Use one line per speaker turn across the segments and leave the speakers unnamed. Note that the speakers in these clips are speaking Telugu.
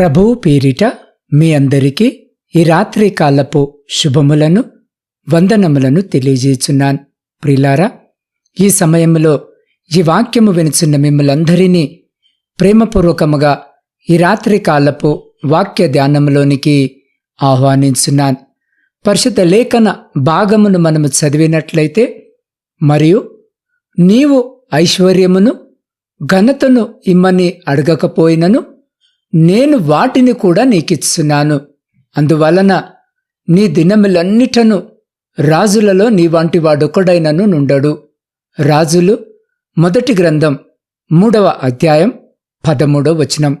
ప్రభువు పేరిట మీ అందరికీ ఈ రాత్రి కాలపు శుభములను వందనములను తెలియజేస్తున్నాను ప్రిలారా ఈ సమయంలో ఈ వాక్యము వినుచున్న మిమ్మలందరినీ ప్రేమపూర్వకముగా ఈ రాత్రి కాలపు వాక్య ధ్యానములోనికి ఆహ్వానించున్నాను. పరిశుద్ధ లేఖన భాగమును మనము చదివినట్లయితే మరియు నీవు ఐశ్వర్యమును ఘనతను ఇమ్మని అడగకపోయినను నేను వాటిని కూడా నీకిస్తున్నాను అందువలన నీ దినములన్నిటను రాజులలో నీ వంటి వాడొక్కడైనను నుండడు. రాజులు మొదటి గ్రంథం మూడవ అధ్యాయం పదమూడవ వచనం.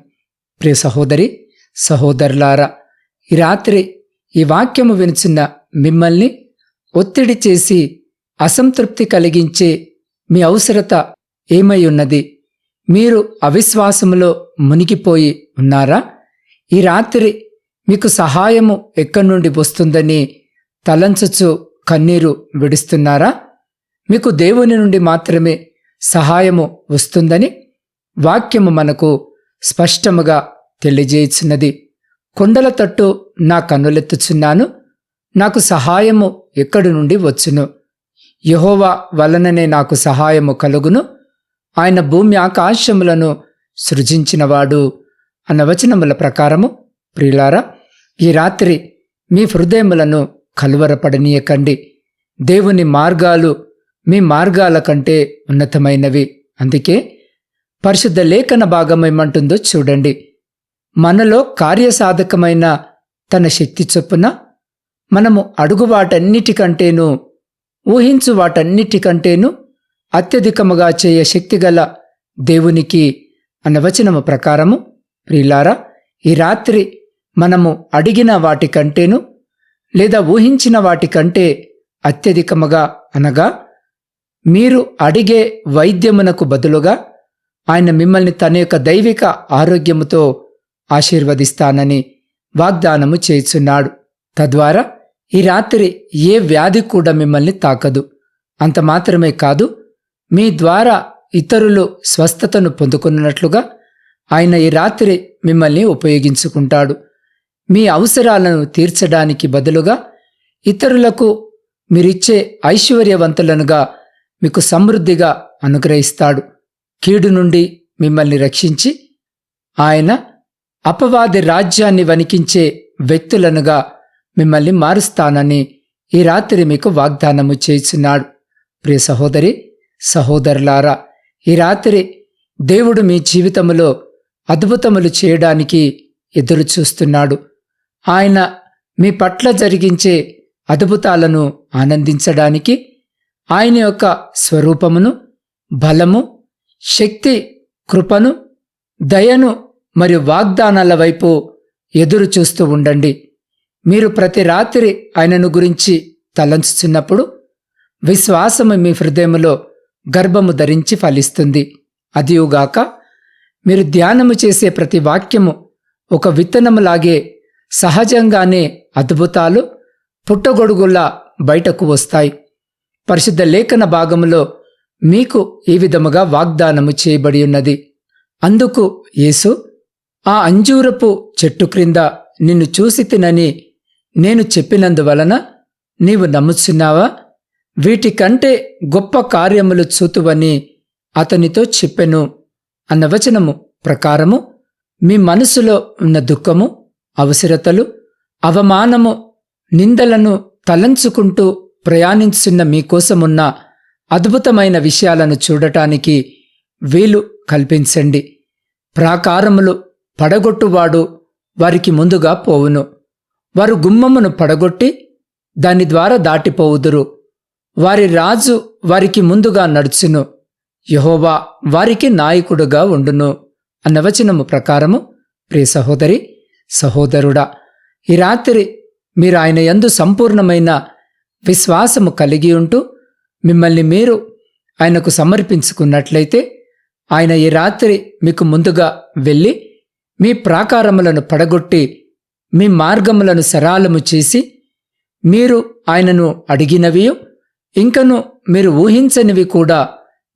ప్రియ సహోదరి సహోదరులారా ఈ రాత్రి ఈ వాక్యము వినిచిన మిమ్మల్ని ఒత్తిడి చేసి అసంతృప్తి కలిగించే మీ అవసరత ఏమై ఉన్నది? మీరు అవిశ్వాసములో మునిగిపోయి ఉన్నారా? ఈ రాత్రి మీకు సహాయము ఎక్కడి నుండి వస్తుందని తలంచుచు కన్నీరు విడుస్తున్నారా? మీకు దేవుని నుండి మాత్రమే సహాయము వస్తుందని వాక్యము మనకు స్పష్టముగా తెలియజేయుచున్నది కొండల తట్టు నా కన్నులెత్తుచున్నాను. నాకు సహాయము ఎక్కడి నుండి వచ్చును? యహోవా వలననే నాకు సహాయము కలుగును. ఆయన భూమి ఆకాశములను సృజించినవాడు అన్న వచనముల ప్రకారము. ప్రియులారా ఈ రాత్రి మీ హృదయములను కలువరపడనీయకండి. దేవుని మార్గాలు మీ మార్గాల కంటే ఉన్నతమైనవి. అందుకే పరిశుద్ధ లేఖన భాగం ఏమంటుందో చూడండి. మనలో కార్యసాధకమైన తన శక్తి చొప్పున మనము అడుగు వాటన్నిటికంటేను ఊహించు వాటన్నిటికంటేను అత్యధికముగా చేయ శక్తిగల దేవునికి అన్న వచనము ప్రకారము ప్రియులారా ఈ రాత్రి మనము అడిగిన వాటికంటేను లేదా ఊహించిన వాటికంటే అత్యధికముగా అనగా మీరు అడిగే వైద్యమునకు బదులుగా ఆయన మిమ్మల్ని తన యొక్క దైవిక ఆరోగ్యముతో ఆశీర్వదిస్తానని వాగ్దానము చేస్తున్నాడు తద్వారా ఈ రాత్రి ఏ వ్యాధి కూడా మిమ్మల్ని తాకదు. అంత మాత్రమే కాదు మీ ద్వారా ఇతరులు స్వస్థతను పొందుకున్నట్లుగా ఆయన ఈ రాత్రి మిమ్మల్ని ఉపయోగించుకుంటాడు. మీ అవసరాలను తీర్చడానికి బదులుగా ఇతరులకు మీరిచ్చే ఐశ్వర్యవంతులనుగా మీకు సమృద్ధిగా అనుగ్రహిస్తాడు. కీడు నుండి మిమ్మల్ని రక్షించి ఆయన అపవాది రాజ్యాన్ని వణికించే వ్యక్తులనుగా మిమ్మల్ని మారుస్తానని ఈ రాత్రి మీకు వాగ్దానము చేస్తున్నాడు. ప్రియ సహోదరి సహోదరులారా ఈ రాత్రి దేవుడు మీ జీవితములో అద్భుతములు చేయడానికి ఎదురు చూస్తున్నాడు. ఆయన మీ పట్ల జరిగించే అద్భుతాలను ఆనందించడానికి ఆయన యొక్క స్వరూపమును బలము శక్తి కృపను దయను మరియు వాగ్దానాల వైపు ఎదురు చూస్తూ ఉండండి. మీరు ప్రతి రాత్రి ఆయనను గురించి తలంచుచున్నప్పుడు విశ్వాసము మీ హృదయములో గర్భము ధరించి ఫలిస్తుంది. అదియుగాక మీరు ధ్యానము చేసే ప్రతి వాక్యము ఒక విత్తనములాగే సహజంగానే అద్భుతాలు పుట్టగొడుగుల్లా బయటకు వస్తాయి. పరిశుద్ధ లేఖన భాగములో మీకు ఈ విధముగా వాగ్దానము చేయబడి ఉన్నది. అందుకు యేసు ఆ అంజూరపు చెట్టు క్రింద నిన్ను చూసి తినని నేను చెప్పినందువలన నీవు నమ్ముచున్నావా? వీటికంటే గొప్ప కార్యములు చూతువని అతనితో చెప్పెను అన్న వచనము ప్రకారము మీ మనసులో ఉన్న దుఃఖము అవసరతలు అవమానము నిందలను తలంచుకుంటూ ప్రయాణించున్న మీకోసమున్న అద్భుతమైన విషయాలను చూడటానికి వీలు కల్పించండి. ప్రాకారములు పడగొట్టువాడు వారికి ముందుగా పోవును. వారు గుమ్మమును పడగొట్టి దాని ద్వారా దాటిపోవుదురు. వారి రాజు వారికి ముందుగా నడుచును. యహోవా వారికి నాయకుడుగా ఉండును అన్న వచనము ప్రకారము ప్రియ సహోదరి సహోదరుడా ఈ రాత్రి మీరు ఆయన యందు సంపూర్ణమైన విశ్వాసము కలిగి ఉంటూ మిమ్మల్ని మీరు ఆయనకు సమర్పించుకున్నట్లయితే ఆయన ఈ రాత్రి మీకు ముందుగా వెళ్ళి మీ ప్రాకారములను పడగొట్టి మీ మార్గములను సరాలము చేసి మీరు ఆయనను అడిగినవియు ఇంకను మీరు ఊహించనివి కూడా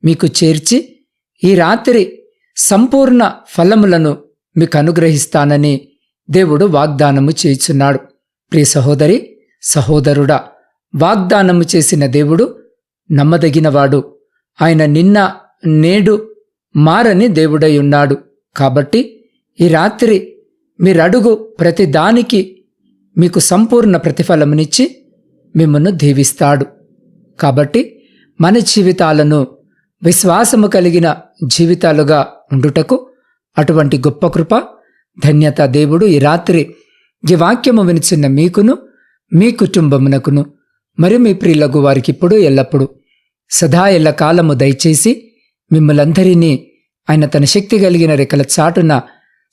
మీకు చేర్చి ఈ రాత్రి సంపూర్ణ ఫలములను మీకు అనుగ్రహిస్తానని దేవుడు వాగ్దానము చేయుచున్నాడు. ప్రియ సహోదరి సహోదరుడా వాగ్దానము చేసిన దేవుడు నమ్మదగినవాడు. ఆయన నిన్న నేడు మారని దేవుడై ఉన్నాడు. కాబట్టి ఈ రాత్రి మీరడుగు ప్రతి దానికి మీకు సంపూర్ణ ప్రతిఫలమునిచ్చి మిమ్మల్ని దీవిస్తాడు. కాబట్టి మన జీవితాలను విశ్వాసము కలిగిన జీవితాలుగా ఉండుటకు అటువంటి గొప్ప కృప ధన్యత దేవుడు ఈ రాత్రి ఈ వాక్యము వినిచిన్న మీకును మీ కుటుంబమునకును మరి మీ ప్రియులకు వారికి ఇప్పుడు ఎల్లప్పుడూ సదా ఎల్ల కాలము దయచేసి మిమ్మలందరినీ ఆయన తన శక్తి కలిగిన రెక్కల చాటున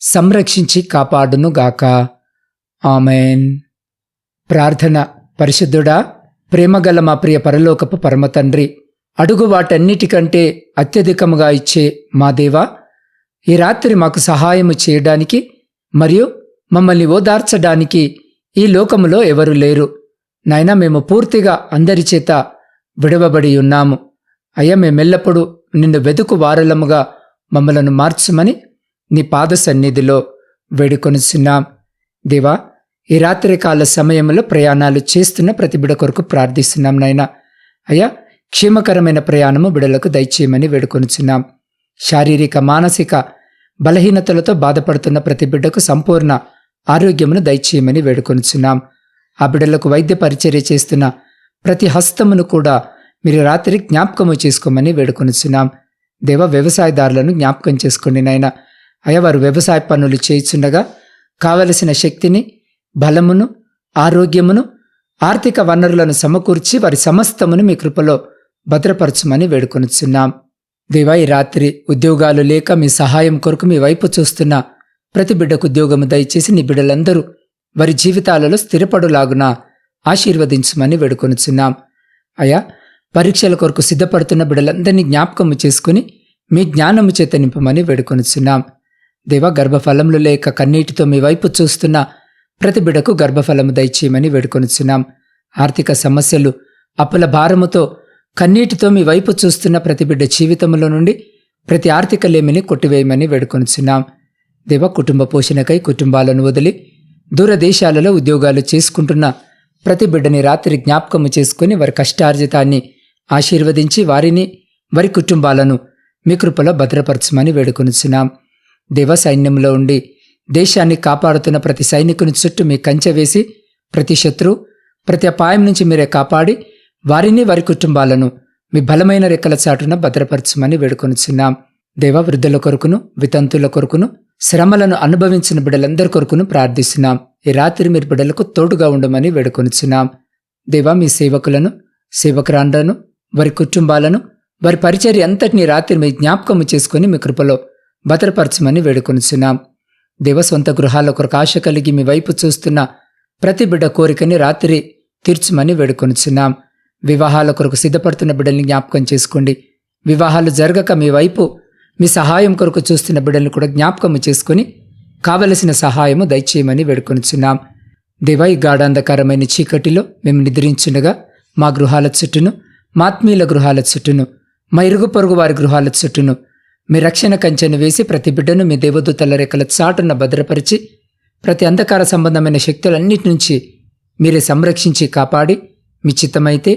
సంరక్షించి కాపాడును గాక ఆమెన్. ప్రార్థన పరిశుద్ధుడా ప్రేమగల మా ప్రియ పరలోకపు పరమ తండ్రి అడుగు వాటన్నిటికంటే అత్యధికముగా ఇచ్చే మా దేవా ఈ రాత్రి మాకు సహాయము చేయడానికి మరియు మమ్మల్ని ఓదార్చడానికి ఈ లోకములో ఎవరు లేరు. నాయనా మేము పూర్తిగా అందరి చేత విడవబడి ఉన్నాము. అయ్యా మేమెల్లప్పుడూ నిన్ను వెతుకు వారలముగా మమ్మలను మార్చమని నీ పాద సన్నిధిలో వేడుకొనిచున్నాం. దేవా ఈ రాత్రి కాల సమయంలో ప్రయాణాలు చేస్తున్న ప్రతి బిడ కొరకు ప్రార్థిస్తున్నాం నాయనా. అయ్యా క్షేమకరమైన ప్రయాణము బిడలకు దయచేయమని వేడుకొనుచున్నాం. శారీరక మానసిక బలహీనతలతో బాధపడుతున్న ప్రతి బిడ్డకు సంపూర్ణ ఆరోగ్యమును దయచేయమని వేడుకొనుచున్నాం. ఆ బిడ్డలకు వైద్య పరిచర్య చేస్తున్న ప్రతి హస్తమును కూడా మీరు రాత్రి జ్ఞాపకము చేసుకోమని వేడుకొనుచున్నాం. దేవ వ్యవసాయదారులను జ్ఞాపకం చేసుకోండి నాయన. అయ్యా వారు వ్యవసాయ పనులు చేయిచుండగా కావలసిన శక్తిని బలమును ఆరోగ్యమును ఆర్థిక వనరులను సమకూర్చి వారి సమస్తమును మీ కృపలో భద్రపరచమని వేడుకొనుచున్నాం. దేవా ఈ రాత్రి ఉద్యోగాలు లేక మీ సహాయం కొరకు మీ వైపు చూస్తున్న ప్రతి బిడ్డకు ఉద్యోగము దయచేసి నీ బిడ్డలందరూ వారి జీవితాలలో స్థిరపడులాగున ఆశీర్వదించమని వేడుకొనుచున్నాం. అయా పరీక్షల కొరకు సిద్ధపడుతున్న బిడ్డలందరినీ జ్ఞాపకము చేసుకుని మీ జ్ఞానము చేత నింపమని వేడుకొనుచున్నాం. దేవ గర్భఫలములు లేక కన్నీటితో మీ వైపు చూస్తున్న ప్రతి బిడకు గర్భఫలము దయచేయమని వేడుకొనిచున్నాం. ఆర్థిక సమస్యలు అప్పుల భారముతో కన్నీటితో మీ వైపు చూస్తున్న ప్రతి బిడ్డ జీవితంలో నుండి ప్రతి ఆర్థిక లేమిని కొట్టివేయమని వేడుకొనిచున్నాం. దేవ కుటుంబ పోషణకై కుటుంబాలను వదిలి దూరదేశాలలో ఉద్యోగాలు చేసుకుంటున్న ప్రతి బిడ్డని రాత్రి జ్ఞాపకము చేసుకుని వారి కష్టార్జితాన్ని ఆశీర్వదించి వారిని వారి కుటుంబాలను మీ కృపలో భద్రపరచమని వేడుకొనిచున్నాం. దేవ సైన్యంలో ఉండి దేశాన్ని కాపాడుతున్న ప్రతి సైనికుని చుట్టూ మీ కంచె వేసి ప్రతి శత్రు ప్రతి అపాయం నుంచి మీరే కాపాడి వారిని వారి కుటుంబాలను మీ బలమైన రెక్కల చాటున భద్రపరచమని వేడుకొనిచున్నాం. దేవ వృద్ధుల కొరకును వితంతుల కొరకును శ్రమలను అనుభవించిన బిడ్డలందరి కొరకును ప్రార్థిస్తున్నాం. ఈ రాత్రి మీరు బిడ్డలకు తోడుగా ఉండమని వేడుకొనిచున్నాం. దేవా మీ సేవకులను సేవకురాండ్రను వారి కుటుంబాలను వారి పరిచర్య అంతటిని రాత్రి మీ జ్ఞాపకము చేసుకుని మీ కృపలో భద్రపరచమని వేడుకొనుచున్నాం. దేవ సొంత గృహాల కలిగి మీ వైపు చూస్తున్న ప్రతి బిడ్డ కోరికని రాత్రి తీర్చమని వేడుకొనుచున్నాం. వివాహాల కొరకు సిద్ధపడుతున్న బిడ్డల్ని జ్ఞాపకం చేసుకోండి. వివాహాలు జరగక మీ వైపు మీ సహాయం కొరకు చూస్తున్న బిడ్డల్ని కూడా జ్ఞాపకము చేసుకుని కావలసిన సహాయము దయచేయమని వేడుకొనుచున్నాం. దివై ఈ గాఢాంధకారమైన చీకటిలో మేము నిద్రించుండగా మా గృహాల చుట్టూను మాత్మీయుల గృహాల చుట్టూను మా ఇరుగు పొరుగు వారి గృహాల చుట్టూను మీ రక్షణ కంచెను వేసి ప్రతి బిడ్డను మీ దేవదూతల రెక్కల చాటున భద్రపరిచి ప్రతి అంధకార సంబంధమైన శక్తులన్నిటి నుంచి మీరే సంరక్షించి కాపాడి మీ చిత్తమైతే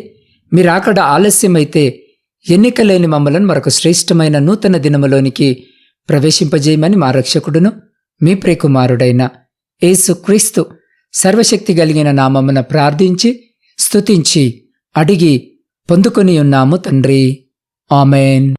మీరు అక్కడ ఆలస్యమైతే ఎన్నికలేని మమ్మలను మరొక శ్రేష్టమైన నూతన దినములోనికి ప్రవేశింపజేయమని మా రక్షకుడును మీ ప్రియకుమారుడైన యేసుక్రీస్తు సర్వశక్తి కలిగిన నామమున ప్రార్థించి స్తుతించి అడిగి పొందుకొని ఉన్నాము తండ్రి. ఆమెన్.